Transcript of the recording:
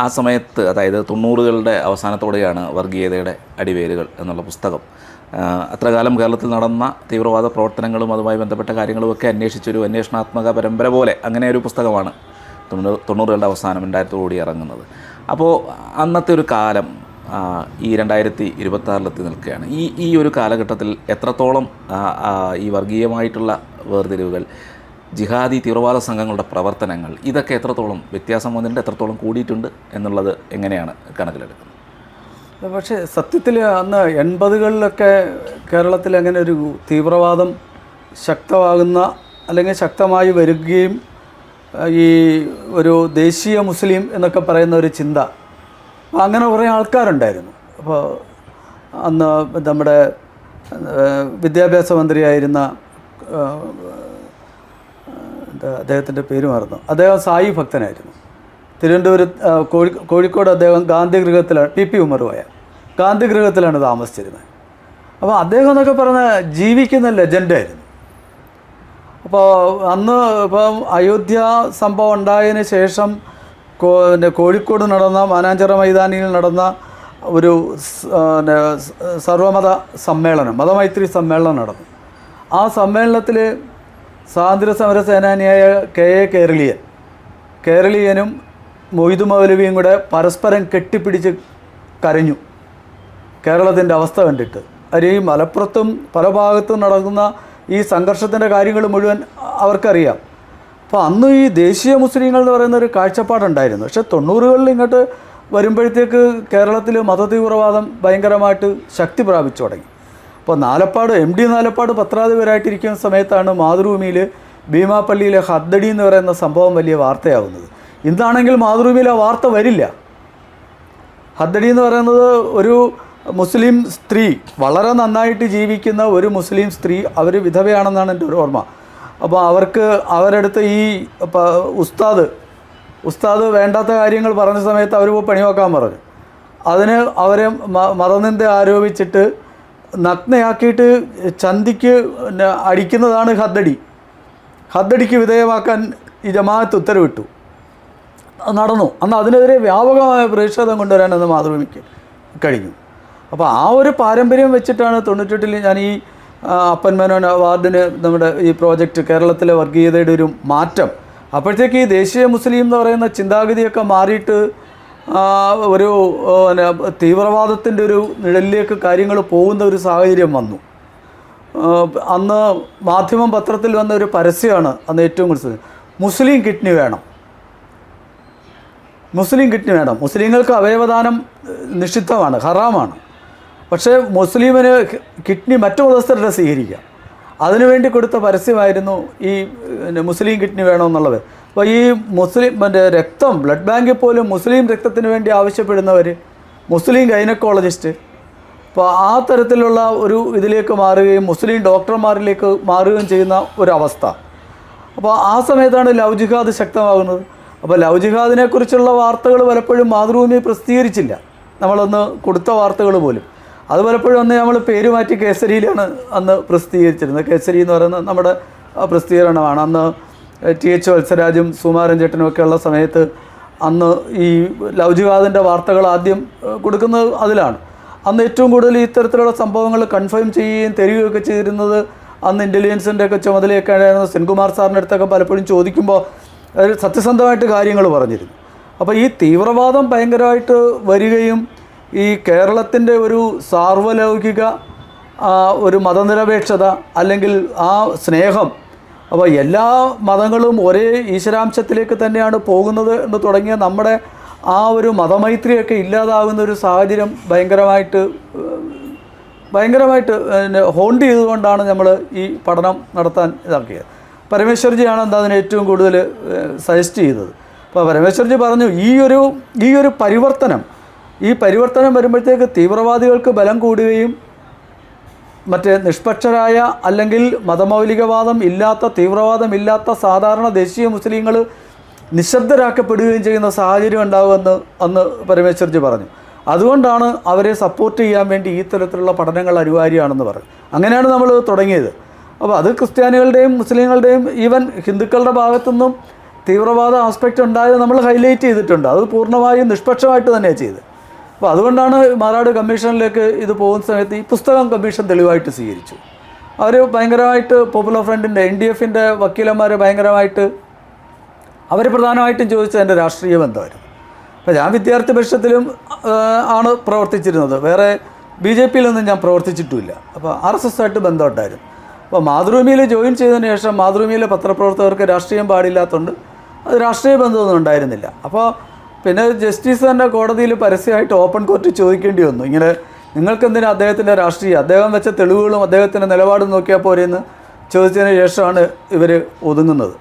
ആ സമയത്ത് അതായത് തൊണ്ണൂറുകളുടെ അവസാനത്തോടെയാണ് വർഗീയതയുടെ അടിവേരുകൾ എന്നുള്ള പുസ്തകം. അത്രകാലം അത്ര കാലം കേരളത്തിൽ നടന്ന തീവ്രവാദ പ്രവർത്തനങ്ങളും അതുമായി ബന്ധപ്പെട്ട കാര്യങ്ങളുമൊക്കെ അന്വേഷിച്ചൊരു അന്വേഷണാത്മക പരമ്പര പോലെ അങ്ങനെ ഒരു പുസ്തകമാണ് തൊണ്ണൂറ് തൊണ്ണൂറുകളുടെ അവസാനം രണ്ടായിരത്തോടുകൂടി ഇറങ്ങുന്നത്. അപ്പോൾ അന്നത്തെ ഒരു കാലം ഈ രണ്ടായിരത്തി ഇരുപത്താറിലെത്തി നിൽക്കുകയാണ്. ഈ ഈ ഒരു കാലഘട്ടത്തിൽ എത്രത്തോളം ഈ വർഗീയമായിട്ടുള്ള വേർതിരിവുകൾ ജിഹാദി തീവ്രവാദ സംഘങ്ങളുടെ പ്രവർത്തനങ്ങൾ ഇതൊക്കെ എത്രത്തോളം വ്യത്യാസം വന്നിട്ടുണ്ട് എത്രത്തോളം കൂടിയിട്ടുണ്ട് എന്നുള്ളത് എങ്ങനെയാണ് കണക്കിലെടുക്കുന്നത്? പക്ഷേ സത്യത്തിൽ അന്ന് എൺപതുകളിലൊക്കെ കേരളത്തിൽ അങ്ങനെ ഒരു തീവ്രവാദം ശക്തമാകുന്ന അല്ലെങ്കിൽ ശക്തമായി വരികയും ഈ ഒരു ദേശീയ മുസ്ലിം എന്നൊക്കെ പറയുന്ന ഒരു ചിന്ത. അങ്ങനെ കുറേ ആൾക്കാരുണ്ടായിരുന്നു. അപ്പോൾ അന്ന് നമ്മുടെ വിദ്യാഭ്യാസ മന്ത്രിയായിരുന്ന അദ്ദേഹത്തിന്റെ പേര് മറന്നു. അദ്ദേഹം സായി ഭക്തനായിരുന്നു. തിരുവനന്തപുരം ആ, കോഴി കോഴിക്കോട് അദ്ദേഹം ഗാന്ധി ഗൃഹത്തിലാണ് പി പി ഉമറുമായ ഗാന്ധി ഗൃഹത്തിലാണ് താമസിച്ചിരുന്നത്. അപ്പോൾ അദ്ദേഹം എന്നൊക്കെ പറഞ്ഞ ജീവിക്കുന്ന ലെജൻഡായിരുന്നു അപ്പോൾ അന്ന് ഇപ്പം അയോധ്യ സംഭവം ഉണ്ടായതിന് ശേഷം പിന്നെ കോഴിക്കോട് നടന്ന മാനാഞ്ചിറ മൈതാനിയിൽ നടന്ന ഒരു പിന്നെ സർവമത സമ്മേളനം മതമൈത്രി സമ്മേളനം നടന്നു. ആ സമ്മേളനത്തിൽ സ്വാതന്ത്ര്യ സമര സേനാനിയായ കെ എ കേരളീയൻ. കേരളീയനും മൊയ്തു മൗലവിയും കൂടെ പരസ്പരം കെട്ടിപ്പിടിച്ച് കരഞ്ഞു. കേരളത്തിന്റെ അവസ്ഥ കണ്ടിട്ട്. അതിൽ ഈ മലപ്പുറത്തും പല ഭാഗത്തും നടക്കുന്ന ഈ സംഘർഷത്തിന്റെ കാര്യങ്ങൾ മുഴുവൻ അവർക്കറിയാം. അപ്പോൾ അന്ന് ഈ ദേശീയ മുസ്ലിങ്ങൾ എന്ന് പറയുന്ന ഒരു കാഴ്ചപ്പാടുണ്ടായിരുന്നു പക്ഷേ തൊണ്ണൂറുകളിൽ ഇങ്ങോട്ട് വരുമ്പോഴത്തേക്ക് കേരളത്തിൽ മതതീവ്രവാദം ഭയങ്കരമായിട്ട് ശക്തി പ്രാപിച്ചു തുടങ്ങി. അപ്പോൾ നാലപ്പാട് എം ഡി നാലപ്പാട് പത്രാധിപരായിട്ടിരിക്കുന്ന സമയത്താണ് മാതൃഭൂമിയിൽ ഭീമാപ്പള്ളിയിലെ ഹദ്ദടി എന്ന് പറയുന്ന സംഭവം വലിയ വാർത്തയാവുന്നത്. ഇന്നാണെങ്കിൽ മാതൃഭൂമിയിൽ ആ വാർത്ത വരില്ല. ഹദ്ദടി എന്ന് പറയുന്നത് ഒരു മുസ്ലിം സ്ത്രീ വളരെ നന്നായിട്ട് ജീവിക്കുന്ന ഒരു മുസ്ലിം സ്ത്രീ അവർ വിധവയാണെന്നാണ് എന്റെ ഒരു ഓർമ്മ. അപ്പോൾ അവർക്ക് അവരടുത്ത് ഈ ഉസ്താദ് ഉസ്താദ് വേണ്ടാത്ത കാര്യങ്ങൾ പറഞ്ഞ സമയത്ത് അവർ പണി നോക്കാൻ പറഞ്ഞു. അതിന് അവരെ മതനിന്ദ ആരോപിച്ചിട്ട് നഗ്നയാക്കിയിട്ട് ചന്തിക്ക് അടിക്കുന്നതാണ് ഹദ്ദടി. ഹദ്ദടിക്ക് വിധേയമാക്കാൻ ഈ ജമാഅത്ത് ഉത്തരവിട്ടു. നടന്നു. അന്ന് അതിനെതിരെ വ്യാപകമായ പ്രതിഷേധം കൊണ്ടുവരാൻ അന്ന് മാതൃഭൂമിക്ക് കഴിഞ്ഞു. അപ്പോൾ ആ ഒരു പാരമ്പര്യം വെച്ചിട്ടാണ് തൊണ്ണൂറ്റെട്ടിൽ ഞാൻ ഈ അപ്പൻ മേനോൻ അവാർഡിന് നമ്മുടെ ഈ പ്രോജക്റ്റ് കേരളത്തിലെ വർഗീയതയുടെ ഒരു മാറ്റം. അപ്പോഴത്തേക്ക് ഈ ദേശീയ മുസ്ലിം എന്ന് പറയുന്ന ചിന്താഗതിയൊക്കെ മാറിയിട്ട് ഒരു തീവ്രവാദത്തിന്റെ ഒരു നിഴലിലേക്ക് കാര്യങ്ങൾ പോകുന്ന ഒരു സാഹചര്യം വന്നു. അന്ന് മാധ്യമം പത്രത്തിൽ വന്ന ഒരു പരസ്യമാണ് അന്ന് ഏറ്റവും കൂടുതൽ. മുസ്ലിം കിഡ്നി വേണം. മുസ്ലിം കിഡ്നി വേണം. മുസ്ലിങ്ങൾക്ക് അവയവദാനം നിഷിദ്ധമാണ് ഹറാമാണ്. പക്ഷേ മുസ്ലിമിന് കിഡ്നി മറ്റു മതസ്ഥരുടെ സ്വീകരിക്കാം. അതിനുവേണ്ടി കൊടുത്ത പരസ്യമായിരുന്നു ഈ മുസ്ലിം കിഡ്നി വേണമെന്നുള്ളത്. അപ്പോൾ ഈ മുസ്ലിം മറ്റേ രക്തം ബ്ലഡ് ബാങ്കിൽ പോലും മുസ്ലിം രക്തത്തിന് വേണ്ടി ആവശ്യപ്പെടുന്നവർ മുസ്ലിം ഗൈനക്കോളജിസ്റ്റ് അപ്പോൾ ആ തരത്തിലുള്ള ഒരു ഇതിലേക്ക് മാറുകയും മുസ്ലിം ഡോക്ടർമാരിലേക്ക് മാറുകയും ചെയ്യുന്ന ഒരവസ്ഥ. അപ്പോൾ ആ സമയത്താണ് ലവ് ജിഹാദ് ശക്തമാകുന്നത്. അപ്പോൾ ലവ് ജിഹാദിനെ കുറിച്ചുള്ള വാർത്തകൾ പലപ്പോഴും മാതൃഭൂമി പ്രസിദ്ധീകരിച്ചില്ല. നമ്മളന്ന് കൊടുത്ത വാർത്തകൾ പോലും. അത് പലപ്പോഴും അന്ന് നമ്മൾ പേര് മാറ്റി കേസരിയിലാണ് അന്ന് പ്രസിദ്ധീകരിച്ചിരുന്നത്. കേസരി എന്ന് പറയുന്നത് നമ്മുടെ പ്രസിദ്ധീകരണമാണ്. അന്ന് ടി എച്ച് വത്സരാജും സുമാരൻ ചേട്ടനും ഒക്കെ ഉള്ള സമയത്ത് അന്ന് ഈ ലവ് ജിഹാദിന്റെ വാർത്തകൾ ആദ്യം കൊടുക്കുന്നത് അതിലാണ്. അന്ന് ഏറ്റവും കൂടുതൽ ഇത്തരത്തിലുള്ള സംഭവങ്ങൾ കൺഫേം ചെയ്യുകയും തരികയൊക്കെ ചെയ്തിരുന്നത് അന്ന് ഇന്റലിജൻസിന്റെ ഒക്കെ ചുമതലയൊക്കെ ആയിരുന്നു സെൻകുമാർ സാറിന്റെ അടുത്തൊക്കെ പലപ്പോഴും ചോദിക്കുമ്പോൾ സത്യസന്ധമായിട്ട് കാര്യങ്ങൾ പറഞ്ഞിരുന്നു. അപ്പോൾ ഈ തീവ്രവാദം ഭയങ്കരമായിട്ട് വരികയും ഈ കേരളത്തിന്റെ ഒരു സാർവലൗകിക ഒരു മതനിരപേക്ഷത അല്ലെങ്കിൽ ആ സ്നേഹം അപ്പോൾ എല്ലാ മതങ്ങളും ഒരേ ഈശ്വരാംശത്തിലേക്ക് തന്നെയാണ് പോകുന്നത് എന്ന് തുടങ്ങിയ നമ്മുടെ ആ ഒരു മതമൈത്രിയൊക്കെ ഇല്ലാതാകുന്ന ഒരു സാഹചര്യം ഭയങ്കരമായിട്ട് ഭയങ്കരമായിട്ട് ഹോണ്ട് ചെയ്തുകൊണ്ടാണ് നമ്മൾ ഈ പഠനം നടത്താൻ ഇതാക്കിയത്. പരമേശ്വർജിയാണ് എന്താ അതിന് ഏറ്റവും കൂടുതൽ സജസ്റ്റ് ചെയ്തത്. അപ്പോൾ പരമേശ്വർജി പറഞ്ഞു ഈ ഒരു ഈ ഒരു പരിവർത്തനം ഈ പരിവർത്തനം വരുമ്പോഴത്തേക്ക് തീവ്രവാദികൾക്ക് ബലം കൂടുകയും മറ്റേ നിഷ്പക്ഷരായ അല്ലെങ്കിൽ മതമൗലികവാദം ഇല്ലാത്ത തീവ്രവാദമില്ലാത്ത സാധാരണ ദേശീയ മുസ്ലിങ്ങൾ നിശബ്ദരാക്കപ്പെടുകയും ചെയ്യുന്ന സാഹചര്യം ഉണ്ടാകുമെന്ന് അന്ന് പരമേശ്വർജി പറഞ്ഞു. അതുകൊണ്ടാണ് അവരെ സപ്പോർട്ട് ചെയ്യാൻ വേണ്ടി ഈ തരത്തിലുള്ള പഠനങ്ങൾ അനിവാര്യമാണെന്ന് പറഞ്ഞു അങ്ങനെയാണ് നമ്മൾ തുടങ്ങിയത്. അപ്പോൾ അത് ക്രിസ്ത്യാനികളുടെയും മുസ്ലിങ്ങളുടെയും ഈവൻ ഹിന്ദുക്കളുടെ ഭാഗത്തുനിന്നും തീവ്രവാദ ആസ്പെക്റ്റ് ഉണ്ടായത് നമ്മൾ ഹൈലൈറ്റ് ചെയ്തിട്ടുണ്ട്. അത് പൂർണമായും നിഷ്പക്ഷമായിട്ട് തന്നെയാണ് ചെയ്തത്. അപ്പോൾ അതുകൊണ്ടാണ് മാറാട് കമ്മീഷനിലേക്ക് ഇത് പോകുന്ന സമയത്ത് ഈ പുസ്തകം കമ്മീഷൻ തെളിവായിട്ട് സ്വീകരിച്ചു. അവർ ഭയങ്കരമായിട്ട് പോപ്പുലർ ഫ്രണ്ടിന്റെ എൻ ഡി എഫിന്റെ വക്കീലന്മാർ ഭയങ്കരമായിട്ട് അവർ പ്രധാനമായിട്ടും ചോദിച്ചത് എന്റെ രാഷ്ട്രീയ ബന്ധമായിരുന്നു. അപ്പോൾ ഞാൻ വിദ്യാർത്ഥി പരിഷത്തിലും ആണ് പ്രവർത്തിച്ചിരുന്നത്. വേറെ ബി ജെ പിയിലൊന്നും ഞാൻ പ്രവർത്തിച്ചിട്ടുമില്ല. അപ്പോൾ ആർ എസ് എസ് ആയിട്ട് ബന്ധമുണ്ടായിരുന്നു. അപ്പോൾ മാതൃഭൂമിയിൽ ജോയിൻ ചെയ്തതിന് ശേഷം മാതൃഭൂമിയിലെ പത്രപ്രവർത്തകർക്ക് രാഷ്ട്രീയം പാടില്ലാത്തതുകൊണ്ട് അത് രാഷ്ട്രീയ ബന്ധമൊന്നും ഉണ്ടായിരുന്നില്ല. അപ്പോൾ പിന്നെ ജസ്റ്റിസ് തന്നെ കോടതിയിൽ പരസ്യമായിട്ട് ഓപ്പൺ കോർട്ട് ചോദിക്കേണ്ടി വന്നു. ഇങ്ങനെ നിങ്ങൾക്കെന്തിനാ അദ്ദേഹത്തിന്റെ രാഷ്ട്രീയം? അദ്ദേഹം വെച്ച തെളിവുകളും അദ്ദേഹത്തിന്റെ നിലപാടും നോക്കിയാൽ പോരെയെന്ന് ചോദിച്ചതിന് ശേഷമാണ് ഇവർ ഒതുങ്ങുന്നത്.